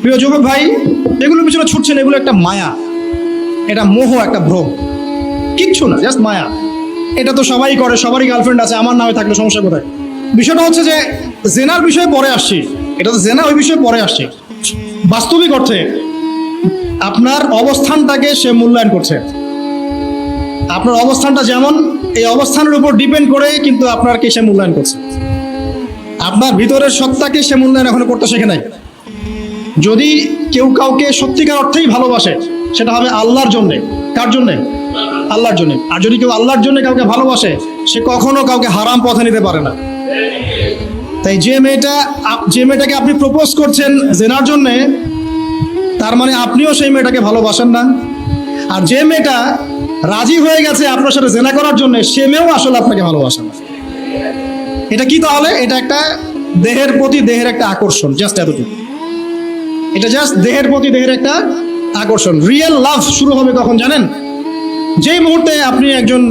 প্রিয় যুবক ভাই, এগুলোর পিছনে ছুটছেন এগুলো একটা মায়া। এটা মোহ, একটা ভ্রম। কিচ্ছু না জাস্ট মায়া। এটা তো সবাই করে, সবারই গার্লফ্রেন্ড আছে, আমার নামে থাকলে সমস্যা কোথায়? বিষয়টা হচ্ছে যে, জেনার বিষয়ে পরে আসছি। এটা তো জেনা ওই বিষয়ে পরে আসছে। বাস্তবিক অর্থে, আপনার অবস্থানটাকে সে মূল্যায়ন করছে। আপনার অবস্থানটা যেমন, এই অবস্থানের উপর ডিপেন্ড করে কিন্তু আপনারকে সে মূল্যায়ন করছে। আপনার ভিতরের সত্তাকে সে মূল্যায়ন এখনও করতে শেখে নাই। যদি কেউ কাউকে সত্যিকার অর্থেই ভালোবাসে, সেটা হবে আল্লাহর জন্যে। কার জন্যে? আল্লাহর জন্যে। আর যদি কেউ আল্লাহর জন্য কাউকে ভালোবাসে, সে কখনো কাউকে হারাম পথে নিতে পারে না। তাই যে মেয়েটা যে মেয়েটাকে আপনি প্রপোজ করছেন জেনার জন্যে, তার মানে আপনিও সেই মেয়েটাকে ভালোবাসেন না। আর যে মেয়েটা রাজি হয়ে গেছে আপনার সাথে জেনা করার জন্য, সে মেয়েও আসলে আপনাকে ভালোবাসে না। এটা কি তাহলে? এটা একটা দেহের প্রতি দেহের একটা আকর্ষণ জাস্ট এতটুকু। এটা জাস্ট দেহের প্রতি দেহের একটা আকর্ষণ। রিয়েল লাভ শুরু হবে কখন জানেন? যেই মুহূর্তে আপনি একজন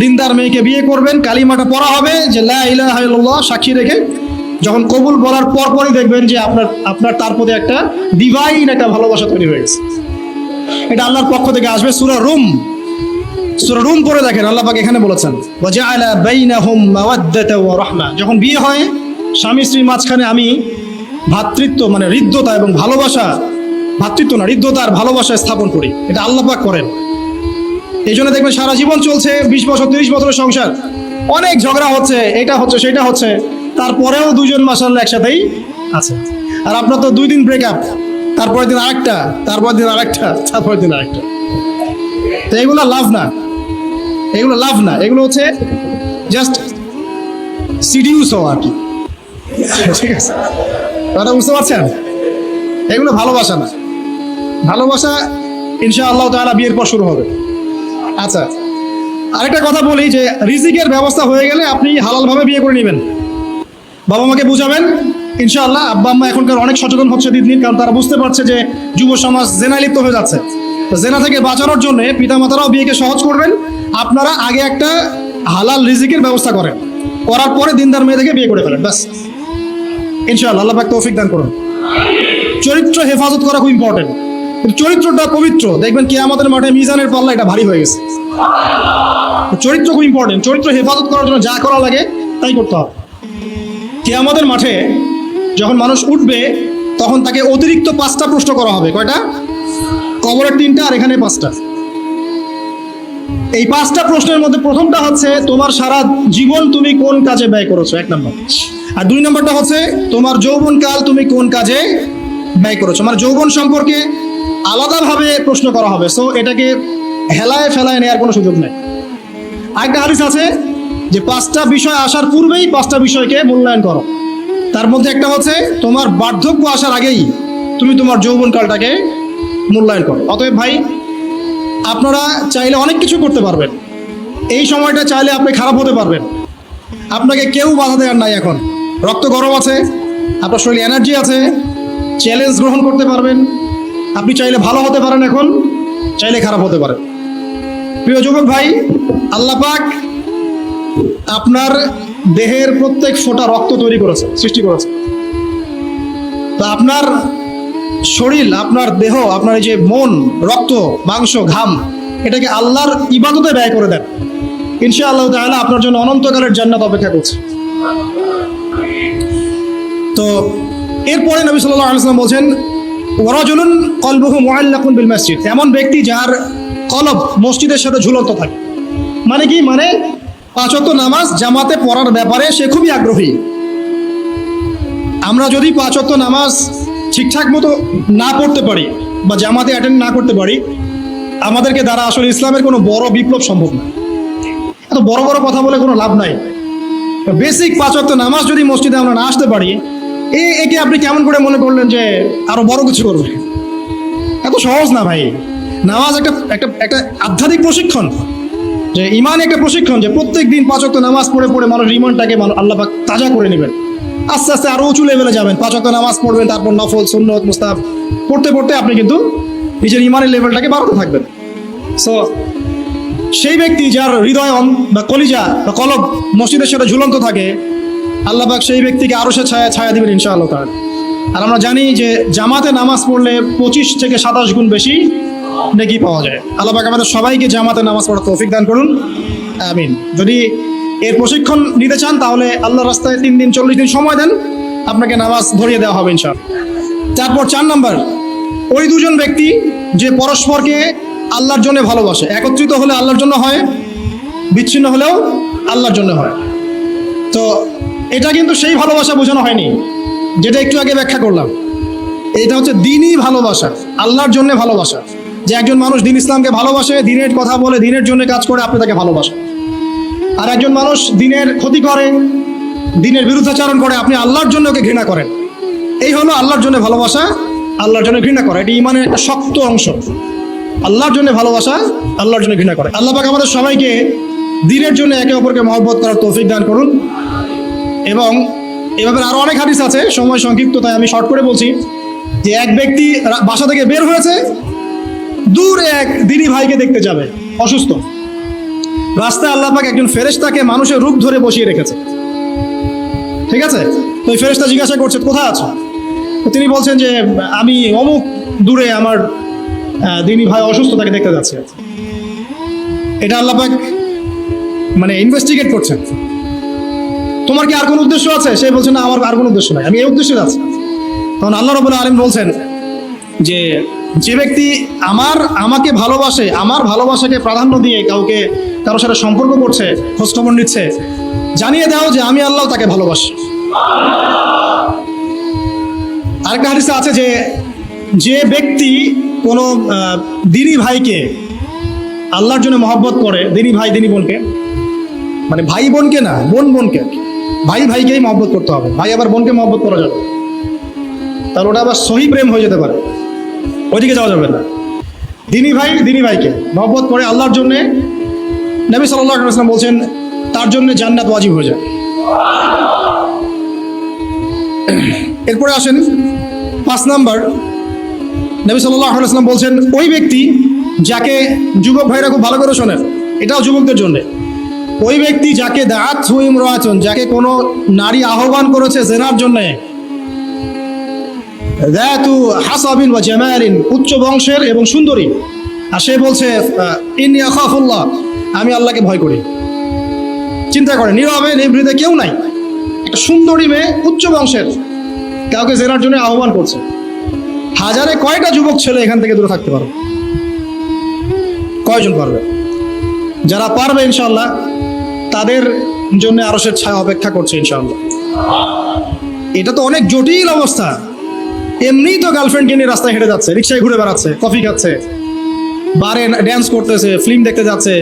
দিনদার মেয়েকে বিয়ে করবেন, কালিমাটা পড়া হবে যে লা ইলাহা ইল্লাল্লাহ সাক্ষী রেখে যখন কবুল বলার পরপরই দেখবেন যে আপনার আপনার তার প্রতি একটা ডিভাইন একটা ভালোবাসা তৈরি হয়ে গেছে। এটা আল্লাহর পক্ষ থেকে আসবে সুরা রুম। সুরা রুম পড়ে দেখেন, আল্লাহ এখানে বলেছেন যখন বিয়ে হয়, স্বামী স্ত্রীর মাঝখানে আমি ভ্রাতৃত্ব মানে হৃদ্যতা এবং ভালোবাসা, ভাতৃত্ব না, হৃদ্যতা আর ভালোবাসা স্থাপন করি। এটা আল্লাহ পাক করেন। এই জন্য দেখবেন সারা জীবন চলছে বিশ বছর, তিরিশ বছরের সংসার। অনেক ঝগড়া হচ্ছে, এটা হচ্ছে, সেটা হচ্ছে। তারপরেও দুজন মাসাল্লাহ একসাথেই আছে। আর আপনার তো দুই দিন ব্রেকআপ তারপরের দিন আরেকটা, তারপরের দিন আরেকটা, তারপরের দিন আরেকটা। তো এগুলো লাভ না। এগুলো লাভ না। এগুলো হচ্ছে জাস্ট সিডিউস হওয়া আর কি। ঠিক আছে? কথা বুঝতে পারছেন? এগুলো ভালোবাসা না। ভালোবাসা ইনশা আল্লাহ বিয়ের পর শুরু হবে। আচ্ছা আরেকটা কথা বলি যে রিজিকের ব্যবস্থা হয়ে গেলে আপনি হালালভাবে বিয়ে করে নেবেন। বাবা মাকে বুঝাবেন, ইনশাআল্লাহ আব্বা আম্মা এখনকার অনেক সচেতন হচ্ছে দিন দিন কারণ তারা বুঝতে পারছে যে যুব সমাজ জেনায় লিপ্ত হয়ে যাচ্ছে। তো জেনা থেকে বাঁচানোর জন্য পিতামাতারাও বিয়েকে সহজ করবেন, আপনারা আগে একটা হালাল রিজিকের ব্যবস্থা করেন। করার পরে দিনদার মেয়ে থেকে বিয়ে করে ফেলেন, ব্যাস। ইনশাআল্লাহ, আল্লাহ পাক তৌফিক দান করুন। চরিত্র হেফাজত করা খুব ইম্পর্টেন্ট চরিত্রটা পবিত্র। দেখবেন কে আমাদের মাঠে মিজানের পাল্লা এটা ভারী হয়ে গেছে। চরিত্র খুব ইম্পর্টেন্ট চরিত্র হেফাজত করার জন্য যা করা লাগে, তাই করতে হবে। কে আমাদের মাঠে যখন মানুষ উঠবে, তখন তাকে অতিরিক্ত পাঁচটা প্রশ্ন করা হবে। কয়টা? কবরের তিনটা আর এখানে পাঁচটা। এই পাঁচটা প্রশ্নের মধ্যে প্রথমটা হচ্ছে, তোমার সারা জীবন তুমি কোন কাজে ব্যয় করেছ? এক নম্বর। আর দুই নম্বরটা হচ্ছে, তোমার যৌবনকাল তুমি কোন কাজে ব্যয় করেছ? মানে যৌবন সম্পর্কে আলাদাভাবে প্রশ্ন করা হবে। সো এটাকে হেলায় ফেলায় নেওয়ার কোনো সুযোগ নেই। আরেকটা হাদিস আছে যে, পাঁচটা বিষয় আসার পূর্বেই পাঁচটা বিষয়কে মূল্যায়ন করো। তার মধ্যে একটা হচ্ছে, তোমার বার্ধক্য আসার আগেই তুমি তোমার যৌবনকালটাকে মূল্যায়ন করো। অতএব ভাই, আপনারা চাইলে অনেক কিছু করতে পারবেন। এই সময়টা চাইলে আপনি খারাপ হতে পারবেন। আপনাকে কেউ বাধা দেওয়ার নাই এখন। রক্ত গরম আছে, আপনার শরীরে এনার্জি আছে চ্যালেঞ্জ গ্রহণ করতে পারবেন। আপনি চাইলে ভালো হতে পারেন এখন, চাইলে খারাপ হতে পারেন। প্রিয় যুবক ভাই, আল্লাহ পাক আপনার দেহের প্রত্যেক ফোঁটা রক্ত তৈরি করেছে, সৃষ্টি করেছে। তো আপনার শরীর, আপনার দেহ, আপনার এই যে মন, রক্ত, মাংস, ঘাম, এটাকে আল্লাহর ইবাদতে ব্যয় করে দেন। ইনশা আল্লাহ তাহলে আপনার জন্য অনন্তকালের জান্নাত অপেক্ষা করছে। তো এরপরে নবী সাল্লাল্লাহু আলাইহি ওয়াসাল্লাম বলছেন, ওয়ারাজুলুন কলবুহু মুআল্লাকুন বিল মসজিদ। এমন ব্যক্তি যার কলব মসজিদের সাথে ঝুলন্ত থাকে। মানে কি? মানে পাঁচত নামাজ জামাতে পড়ার ব্যাপারে সে খুবই আগ্রহী। আমরা যদি পাঁচত নামাজ ঠিকঠাক মতো না পড়তে পারি বা জামাতে অ্যাটেন্ড না করতে পারি, আমাদেরকে দ্বারা আসলে ইসলামের কোনো বড় বিপ্লব সম্ভব না। এত বড় বড় কথা বলে কোনো লাভ নাই। বেসিক পাঁচত্ব নামাজ যদি মসজিদে আমরা না আসতে পারি এ একে আপনি কেমন করে মনে করলেন যে আরও বড় কিছু করবে? এত সহজ না ভাই। নামাজ একটা একটা একটা আধ্যাত্মিক প্রশিক্ষণ। যে ইমান একটা প্রশিক্ষণ যে প্রত্যেক দিন পাঁচক্ত নামাজ পড়ে পড়ে মানুষ রিমনটাকে আল্লাহ তাজা করে নেবেন। আস্তে আস্তে আরও উঁচু লেভেলে যাবেন। পাঁচক্ত নামাজ পড়বেন, তারপর নফল, সুন্নত মুস্তাফ পড়তে পড়তে আপনি কিন্তু নিজের ইমানের লেভেলটাকে বাড়াতে থাকবেন। সো সেই ব্যক্তি যার হৃদয় অন- বা কলিজা বা কলব মসজিদের সাথে ঝুলন্ত থাকে আল্লাহ পাক সেই ব্যক্তিকে আরও সে ছায়া ছায়া দিবেন ইনশাআল্লাহ তার আর আমরা জানি যে জামাতে নামাজ পড়লে পঁচিশ থেকে সাতাশ গুণ বেশি নেকি পাওয়া যায়। আল্লাহ পাক আমাদের সবাইকে জামাতে নামাজ পড়ার তৌফিক দান করুন। আমিন। যদি এর প্রশিক্ষণ নিতে চান, তাহলে আল্লাহ রাস্তায় তিন দিন, চল্লিশ দিন সময় দেন। আপনাকে নামাজ ধরিয়ে দেওয়া হবে ইনশাল তারপর চার নাম্বার, ওই দুজন ব্যক্তি যে পরস্পরকে আল্লাহর জন্য ভালোবাসে, একত্রিত হলে আল্লাহর জন্য হয়, বিচ্ছিন্ন হলেও আল্লাহর জন্য হয়। তো এটা কিন্তু সেই ভালোবাসা বোঝানো হয়নি, যেটা একটু আগে ব্যাখ্যা করলাম। এটা হচ্ছে দিনই ভালোবাসা, আল্লাহর জন্য ভালোবাসা। যে একজন মানুষ দিন ইসলামকে ভালোবাসে, দিনের কথা বলে, দিনের জন্য কাজ করে, আপনি তাকে ভালোবাসেন। আর একজন মানুষ দিনের ক্ষতি করে, দিনের বিরুদ্ধাচারণ করে, আপনি আল্লাহর জন্য ওকে ঘৃণা করেন। এই হলো আল্লাহর জন্য ভালোবাসা, আল্লাহর জন্য ঘৃণা করা। এটি ইমানের একটা শক্ত অংশ। আল্লাহর জন্য ভালোবাসা, আল্লাহর জন্য ঘৃণা করে। আল্লাহ পাক আমাদের সবাইকে দিনের জন্য একে অপরকে মহব্বত করার তৌফিক দান করুন। এবং এভাবে আরও অনেক হাদিস আছে, সময় সংক্ষিপ্ত, তাই আমি শর্ট করে বলছি। যে এক ব্যক্তি বাসা থেকে বের হয়েছে, দূরে এক দিনী ভাইকে দেখতে যাবে, অসুস্থ। রাস্তায় আল্লাহ পাক একজন ফেরেশতাকে মানুষের রূপ ধরে বসিয়ে রেখেছে। ঠিক আছে? তো ওই ফেরেশতা জিজ্ঞাসা করছে, কোথায় আছো? তো তিনি বলছেন যে, আমি অমুক দূরে আমার দিনী ভাই অসুস্থ, তাকে দেখতে যাচ্ছে। এটা আল্লাহ পাক মানে ইনভেস্টিগেট করছেন। তোমার কি আর কোনো উদ্দেশ্য আছে? সে বলছে, না, আমার আর কোনো উদ্দেশ্য নাই। আমি এই উদ্দেশ্যে যাচ্ছি। তখন আল্লাহ রবুল্লা আলম বলছেন যে যে ব্যক্তি আমার, আমাকে ভালোবাসে, আমার ভালোবাসাকে প্রাধান্য দিয়ে কাউকে কারোর সাথে সম্পর্ক করছে, খোঁজখবর নিচ্ছে, জানিয়ে দাও যে আমি আল্লাহ তাকে ভালোবাসি। আরেকটা হাদিসে আছে যে যে ব্যক্তি কোনো দিনী ভাইকে আল্লাহর জন্য মহব্বত করে, দিনী ভাই, দিনী বোনকে মানে ভাই বোনকে না, বোন বোনকে ভাই ভাইকেই মহব্বত করতে হবে। ভাই আবার বোনকে মহব্বত করা যাবে তাহলে ওটা আবার সহি প্রেম হয়ে যেতে পারে। ওইদিকে যাওয়া যাবে না। দিনী ভাই, দিনী ভাইকে মহব্বত করে আল্লাহর জন্যে, নবী সাল্লাহ আসলাম বলছেন, তার জন্য জান্নাত ওয়াজিব হয়ে যায়। এরপরে আসেন পাঁচ নাম্বার। নবী সাল্লাহ আসলাম বলছেন, ওই ব্যক্তি যাকে যুবক ভাইরা খুব ভালো করে শোনেন, এটাও যুবকদের জন্য। ওই ব্যক্তি যাকে দাঁত হুইম রয়েছেন যাকে কোনো নারী আহ্বান করেছে জেনার জন্যে দায়াতু হাসাবিন বা জামায়ালিন উচ্চ বংশের এবং সুন্দরী। আর সে বলছে আখাফুল্লাহ, আমি আল্লাহকে ভয় করি। চিন্তা করে, নীরবে, নিভৃতে কেউ নাই। একটা সুন্দরী মেয়ে উচ্চ বংশের, কাউকে জেনার জন্য আহ্বান করছে। হাজারে কয়টা যুবক ছেলে এখান থেকে দূরে থাকতে পারবে? কয়জন পারবে? যারা পারবে ইনশাল্লাহ তাদের জন্য আরসের ছায়া অপেক্ষা করছে ইনশাল্লাহ এটা তো অনেক জটিল অবস্থা। এমনি তো গার্লফ্রেন্ডকে নিয়ে রাস্তায় হেঁটে যাচ্ছে, রিক্সায় ঘুরে বেড়াচ্ছে, কফি খাচ্ছে, বারে ড্যান্স করতেছে ফিল্ম দেখতে যাচ্ছে।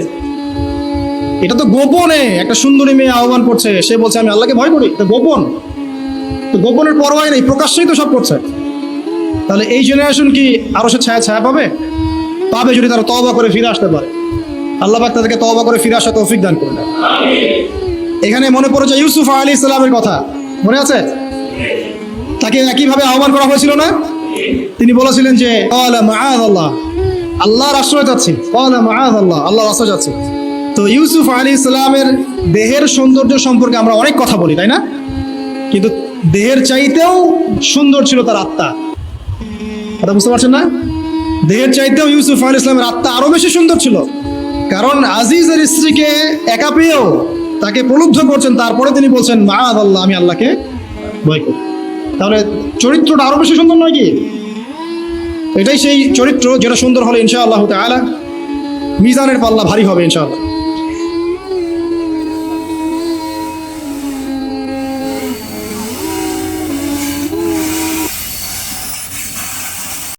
এটা তো গোপনে একটা সুন্দরী মেয়ে আহ্বান করছে, সে বলছে, আমি আল্লাহকে ভয় করি গোপন। তো গোপনের পরোয়াই নেই, প্রকাশ্যেই তো সব করছে। তাহলে এই জেনারেশন কি আরও সে ছায়া ছায়া পাবে? পাবে যদি তারা তবা করে ফিরে আসতে পারে। আল্লাহ পাক তাদেরকে তওবা করে ফিরে আসা তৌফিক দান করবে এখানে মনে পড়েছে ইউসুফ আলী ইসলামের কথা। মনে আছে? তাকে একইভাবে আহ্বান করা হয়েছিল না? তিনি বলেছিলেন যে "ক্বালা মাআযাল্লাহ, আল্লাহর আশ্রয় যাচ্ছি ক্বালা মাআযাল্লাহ, আল্লাহর আশ্রয় যাচ্ছি তো ইউসুফ আলী ইসলামের দেহের সৌন্দর্য সম্পর্কে আমরা অনেক কথা বলি তাই না? কিন্তু দেহের চাইতেও সুন্দর ছিল তার আত্মা। কথা বুঝতে পারছেন না? দেহের চাইতেও ইউসুফ আলী ইসলামের আত্মা আরও বেশি সুন্দর ছিল। কারণ আজিজের স্ত্রীকে একা পেয়েও তাকে প্রলুব্ধ করছেন, তারপরে তিনি বলছেন মা আল্লাহ আমি আল্লাহকে ভয় করি। তাহলে চরিত্রটা আরও বেশি সুন্দর নয় কি? এটাই সেই চরিত্র, যেটা সুন্দর হলে ইনশাআল্লাহ তালা মিজানের পাল্লা ভারী হবে ইনশাআল্লাহ।